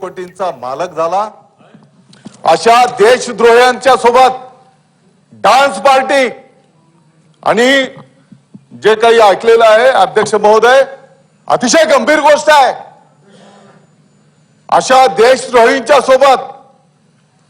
कोटींचा मालक झाला. अशा देशद्रोह्यांच्या सोबत डान्स पार्टी आणि जे काही ऐकलेलं आहे अध्यक्ष महोदय अतिशय गंभीर गोष्ट आहे. अशा देशद्रोहींच्या सोबत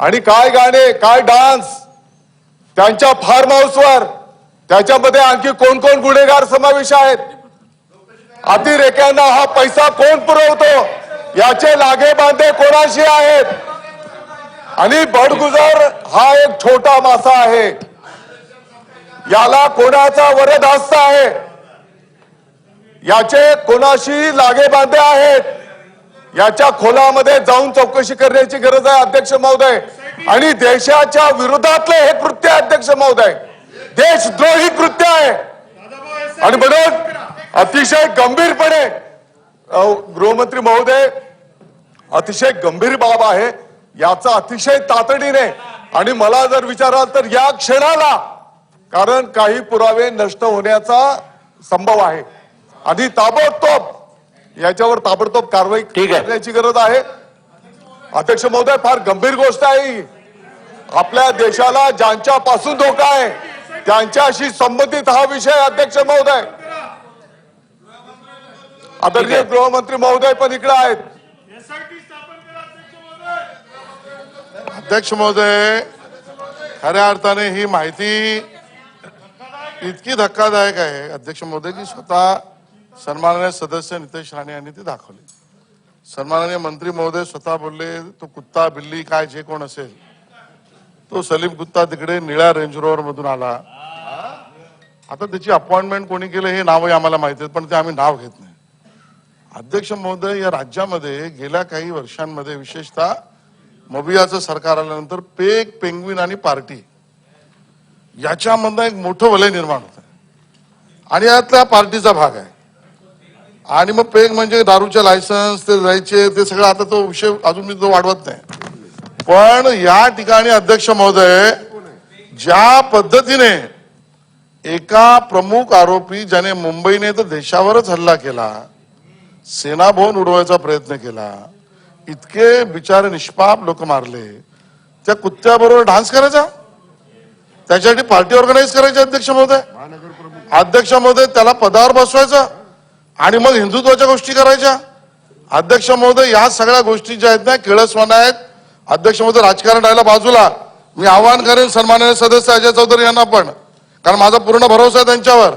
आणि काय गाणे काय डान्स त्यांच्या फार्म हाऊसवर त्याच्यामध्ये आणखी कोण कोण गुन्हेगार समावेश आहेत? अतिरेक्यांना हा पैसा कोण पुरवतो? याचे लागे बांधे कोणाशी आहेत? आणि बडगुजर हा एक छोटा मासा आहे. याला कोणाचा वरदास्त आहे? याचे कोणाशी लागे बांधे आहेत? याच्या खोलामध्ये जाऊन चौकशी करण्याची गरज आहे अध्यक्ष महोदय. आणि देशाच्या विरोधातले हे कृत्य आहे अध्यक्ष महोदय. देशद्रोही कृत्य आहे. आणि म्हणून अतिशय गंभीरपणे गृहमंत्री महोदय अतिशय गंभीर बाब आहे. याचा अतिशय तातडीने आणि मला जर विचाराल तर या क्षणाला कारण काही पुरावे नष्ट होण्याचा संभव आहे. आणि ताबडतोब याच्यावर ताबडतोब कारवाई. करण्याची गरज आहे. अध्यक्ष महोदय फार गंभीर गोष्ट आहे. आपल्या देशाला ज्यांच्या पासून धोका आहे त्यांच्याशी संबंधित हा विषय अध्यक्ष महोदय. आदरणीय गृहमंत्री महोदय पण इकडे आहेत. अध्यक्ष महोदय खऱ्या अर्थाने ही माहिती इतकी धक्कादायक आहे. अध्यक्ष महोदय की स्वतः सन्माननीय सदस्य नितेश राणे यांनी ती दाखवली. सन्माननीय मंत्री महोदय स्वतः बोलले तो कुत्ता बिल्ली काय जे कोण असेल तो सलीम कुत्ता तिकडे निळ्या रेंज रोवर मधून आला. आता त्याची अपॉइंटमेंट कोणी केलं हे नावही आम्हाला माहिती आहेत पण ते आम्ही नाव घेत नाही. अध्यक्ष महोदय या राज्यामध्ये गेल्या काही वर्षांमध्ये विशेषतः मबियाचं सरकार आल्यानंतर पेग पेंग्विन आणि पार्टी याच्यामधनं एक मोठं वलय निर्माण होत आणि यातल्या पार्टीचा भाग आहे. आणि मग पेग म्हणजे दारूचे लायसन्स ते जायचे ते सगळं आता तो विषय अजून मी तो वाढवत नाही. पण या ठिकाणी अध्यक्ष महोदय ज्या पद्धतीने एका प्रमुख आरोपी ज्याने मुंबईने तर देशावरच हल्ला केला सेना भवन उडवायचा प्रयत्न केला इतके बिचारे निष्पाप लोक मारले. त्या कुत्त्याबरोबर डान्स करायचा? त्याच्यासाठी पार्टी ऑर्गनाईज करायची अध्यक्ष महोदय. अध्यक्ष महोदय त्याला पदावर बसवायचं आणि मग हिंदुत्वाच्या गोष्टी करायच्या. अध्यक्ष महोदय या सगळ्या गोष्टी ज्या आहेत ना किळसवाना आहेत. अध्यक्ष महोदय राजकारण राहिला बाजूला. मी आवाहन करेन सन्माननीय सदस्य अजय चौधरी यांना पण. कारण माझा पूर्ण भरोसा आहे त्यांच्यावर.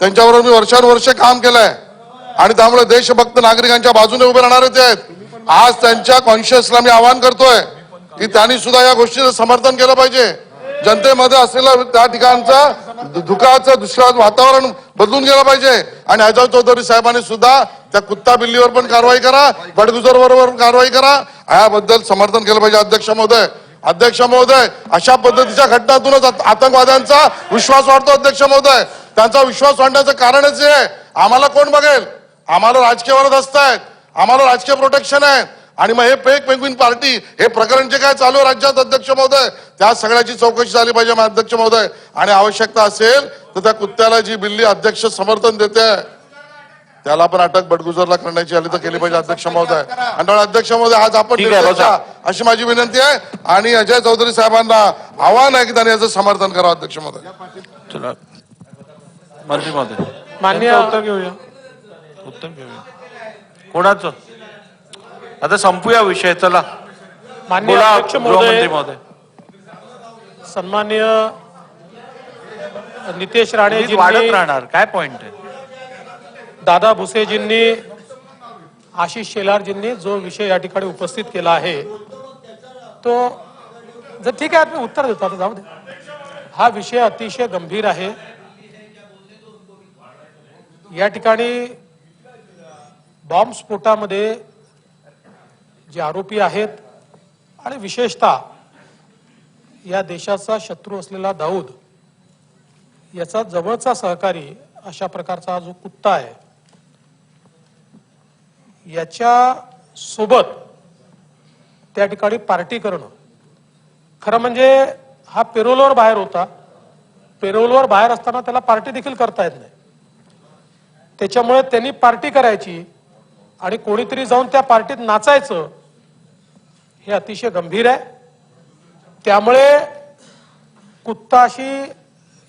त्यांच्याबरोबर मी वर्षानुवर्ष काम केलंय. आणि त्यामुळे देशभक्त नागरिकांच्या बाजूने उभे राहणारे ते आहेत. आज त्यांच्या कॉन्शियसला मी आवाहन करतोय की त्यांनी सुद्धा या गोष्टीचं समर्थन केलं पाहिजे. जनतेमध्ये असलेलं त्या ठिकाणचा धुकाचं दुष्काळ वातावरण बदलून गेलं पाहिजे. आणि अजय चौधरी साहेबांनी सुद्धा त्या कुत्ता बिल्लीवर पण कारवाई करा बडगुजर बरोबर कारवाई करा. याबद्दल समर्थन केलं पाहिजे अध्यक्ष महोदय. अध्यक्ष महोदय अशा पद्धतीच्या घटनातूनच आतंकवाद्यांचा विश्वास वाढतो अध्यक्ष महोदय. त्यांचा विश्वास वाढण्याचं कारणच आहे. आम्हाला कोण बघेल? आम्हाला राजकीय वाढत असतायत. आम्हाला राजकीय प्रोटेक्शन आहे. आणि मग हे पेक पेंग्विन पार्टी हे प्रकरण जे काय चालू आहे राज्यात अध्यक्ष महोदय त्या सगळ्याची चौकशी झाली पाहिजे मग अध्यक्ष महोदय. आणि आवश्यकता असेल तर त्या कुत्त्याला जी बिल्ली अध्यक्ष समर्थन देते त्याला पण अटक बडगुजरला करण्याची आली तर केली पाहिजे अध्यक्ष महोदय. आणि अध्यक्ष महोदय आज आपण. अशी माझी विनंती आहे. आणि अजय चौधरी साहेबांना आव्हान आहे की त्यांनी याचं समर्थन करावं अध्यक्ष महोदय. मान्य- उत्तर घेऊया. उत्तर घेऊया. कोणाचं? आता संपूया विषय चला. महोदय. सन्मान्य नितेश हीच वाढत राहणार काय पॉइंट आहे? दादा भुसेजींनी आशिष शेलारजींनी जो विषय या ठिकाणी उपस्थित केला आहे तो जर ठीक आहे मी उत्तर देतो आता जाऊ दे. हा विषय अतिशय गंभीर आहे. या ठिकाणी बॉम्ब स्फोटामध्ये जे आरोपी आहेत आणि विशेषतः या देशाचा शत्रू असलेला दाऊद याचा जवळचा सहकारी अशा प्रकारचा जो कुत्ता आहे याच्या सोबत त्या ठिकाणी पार्टी करणं. खरं म्हणजे हा पेरोलवर बाहेर होता. पेरोलवर बाहेर असताना त्याला पार्टी देखील करता येत नाही. त्याच्यामुळे त्यांनी पार्टी करायची. आणि कोणीतरी जाऊन त्या पार्टीत नाचायचं हे अतिशय गंभीर आहे. त्यामुळे कुत्ताशी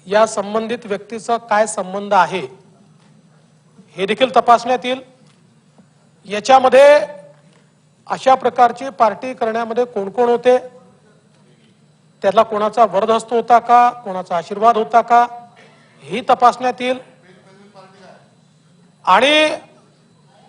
या संबंधित व्यक्तीचा काय संबंध आहे हे देखील तपासण्यात येईल. याच्यामध्ये अशा प्रकारची पार्टी करण्यामध्ये कोण कोण होते? त्याला कोणाचा वरदहस्त होता का? कोणाचा आशीर्वाद होता का? ही तपासण्यात येईल. आणि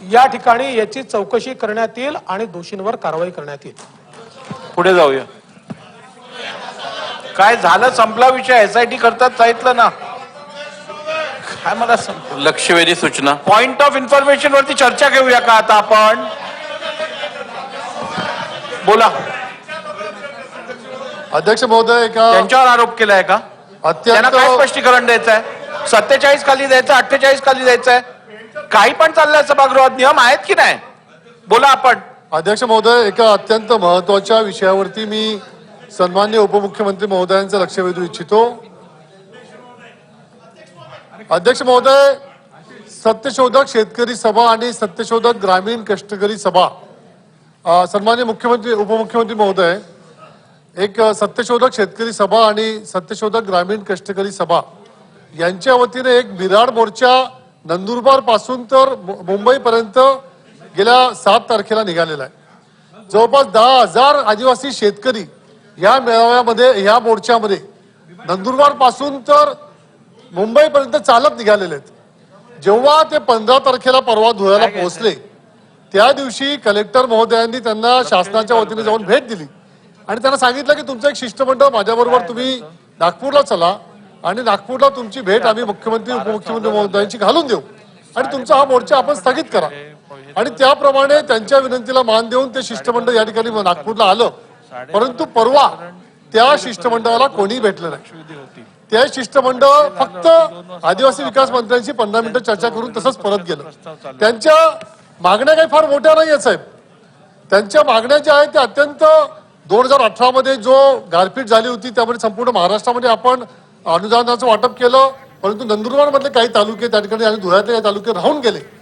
या ठिकाणी याची चौकशी करण्यात येईल आणि दोषींवर कारवाई करण्यात येईल. पुढे जाऊया. काय झालं संपला विषय? एसआयटी करतात सांगितलं ना. काय मला लक्षवेधी सूचना. पॉइंट ऑफ इन्फॉर्मेशन वरती चर्चा घेऊया का आता आपण? बोला. अध्यक्ष महोदय एका त्यांच्यावर आरोप केलाय का? त्यांना काय अत्यंत स्पष्टीकरण द्यायचं आहे सत्तेचाळीस खाली द्यायचं अठ्ठेचाळीस खाली द्यायचं आहे काही पण चाललंय सभागृहात नियम आहेत की नाही? बोला आपण. अध्यक्ष महोदय एका अत्यंत महत्त्वाच्या विषयावरती मी सन्मान्य उपमुख्यमंत्री महोदयांचं लक्ष वेधू इच्छितो. अध्यक्ष महोदय सत्यशोधक शेतकरी सभा आणि सत्यशोधक ग्रामीण कष्टकरी सभा. सन्मान्य मुख्यमंत्री उपमुख्यमंत्री महोदय एक सत्यशोधक शेतकरी सभा आणि सत्यशोधक ग्रामीण कष्टकरी सभा. यांच्या वतीने एक बिराड मोर्चा नंदुरबारपासून तर मुंबईपर्यंत गेल्या सात तारखेला निघालेला आहे. जवळपास दहा हजार आदिवासी शेतकरी या मेळाव्यामध्ये ह्या मोर्चामध्ये नंदुरबारपासून तर मुंबईपर्यंत चालत निघालेले आहेत. जेव्हा ते पंधरा तारखेला परवा धुळ्याला पोहोचले त्या दिवशी कलेक्टर महोदयांनी त्यांना शासनाच्या वतीने जाऊन भेट दिली. आणि त्यांना सांगितलं की तुमचं एक शिष्टमंडळ माझ्याबरोबर तुम्ही नागपूरला चला. आणि नागपूरला तुमची भेट आम्ही मुख्यमंत्री उपमुख्यमंत्री महोदयांची घालून देऊ. आणि तुमचा हा मोर्चा आपण स्थगित करा. आणि त्याप्रमाणे त्यांच्या विनंतीला मान देऊन ते शिष्टमंडळ या ठिकाणी नागपूरला आलं. परंतु परवा त्या शिष्टमंडळाला कोणी भेटलं नाही. ते शिष्टमंडळ फक्त आदिवासी विकास मंत्र्यांशी पंधरा मिनिटं चर्चा करून तसंच परत गेलं. त्यांच्या मागण्या काही फार मोठ्या नाही आहेत साहेब. त्यांच्या मागण्या ज्या आहेत त्या अत्यंत दोन हजार अठरा मध्ये जो गारपीट झाली होती त्यामध्ये संपूर्ण महाराष्ट्रामध्ये आपण अनुदानाचं वाटप केलं परंतु नंदुरबार मधले काही तालुके त्या ठिकाणी आणि धुळ्यातले काही तालुके राहून गेले.